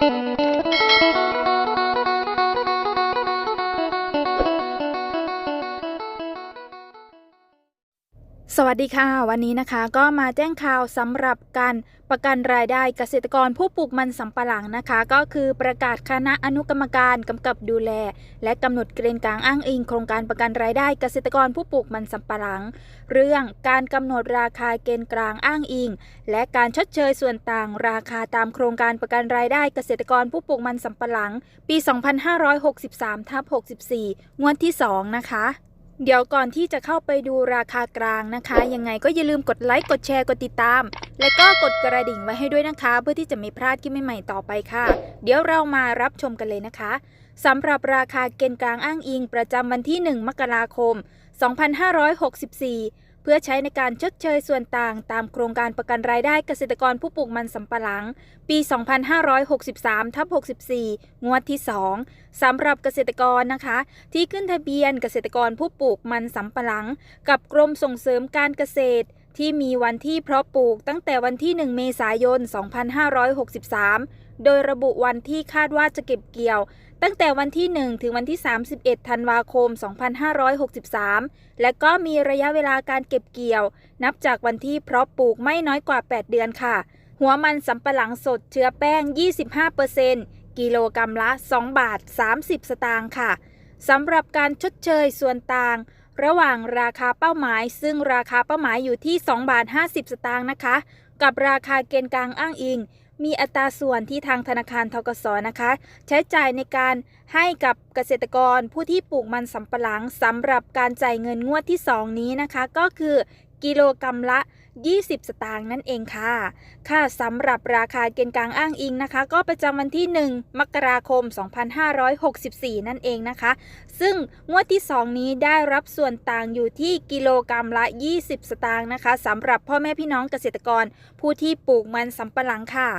Música สวัสดีค่ะ วันนี้นะคะก็มาแจ้งข่าวสำหรับการประกันรายได้เกษตรกรผู้ปลูกมันสำปะหลังนะคะ ก็คือประกาศคณะอนุกรรมการกำกับดูแล และกำหนดเกณฑ์กลางอ้างอิงโครงการประกันรายได้เกษตรกรผู้ปลูกมันสำปะหลัง เรื่องการกำหนดราคาเกณฑ์กลางอ้างอิง และการชดเชยส่วนต่างราคาตามโครงการประกันรายได้เกษตรกรผู้ปลูกมันสำปะหลัง ปี 2563ทับ64งวดที่ 2 นะคะ เดี๋ยวก่อนที่จะเข้าไปดูราคากลางนะคะ ยังไงก็อย่าลืมกดไลค์กดแชร์กดติดตาม และก็กดกระดิ่งไว้ให้ด้วยนะคะ เพื่อที่จะไม่พลาดคลิปใหม่ๆต่อไปค่ะ เดี๋ยวเรามารับชมกันเลยนะคะสำหรับราคาเกณฑ์กลางอ้างอิง ประจำวันที่ 1 มกราคม 2564 เพื่อใช้ในการชดเชยส่วนต่างตามโครงการประกันรายได้เกษตรกรผู้ปลูกมันสำปะหลัง ปี 2563ทับ64 งวดที่ 2สำหรับเกษตรกรนะคะ ที่ขึ้นทะเบียนเกษตรกรผู้ปลูกมันสำปะหลัง กับกรมส่งเสริมการเกษตร ที่มีวันที่เพาะปลูกตั้งแต่วันที่ 1 เมษายน 2563 โดยระบุวันที่คาดว่าจะเก็บเกี่ยว ตั้งแต่วันที่ 1 ถึงวันที่ 31 ธันวาคม 2563 และก็มีระยะเวลาการเก็บเกี่ยว นับจากวันที่เพาะปลูกไม่น้อยกว่า 8 เดือนค่ะ หัวมันสำปะหลังสดเชื้อแป้ง 25%กิโลกรัมละ 2 บาท 30 สตางค์ค่ะสำหรับการชดเชยส่วนต่าง ระหว่างราคาเป้าหมาย ซึ่งราคาเป้าหมายอยู่ที่2บาท50 สตางค์นะคะ กับราคาเกณฑ์กลางอ้างอิง มีอัตราส่วนที่ทางธนาคารทกสนะคะ ใช้จ่ายในการให้กับเกษตรกรผู้ที่ปลูกมันสำปะหลังสำหรับการจ่ายเงินงวดที่ 2 นี้นะคะ ก็คือ กิโลกรัมละ 20 สตางค์นั่นเองค่ะ ค่ะสำหรับราคาเกณฑ์กลางอ้างอิงนะคะ ก็ประจำวันที่ 1 มกราคม 2564 นั่นเองนะคะ ซึ่งงวดที่ 2 นี้ได้รับส่วนต่างอยู่ที่กิโลกรัมละ 20 สตางค์นะคะสำหรับพ่อแม่พี่น้องเกษตรกร ผู้ที่ปลูกมันสำปะหลังค่ะ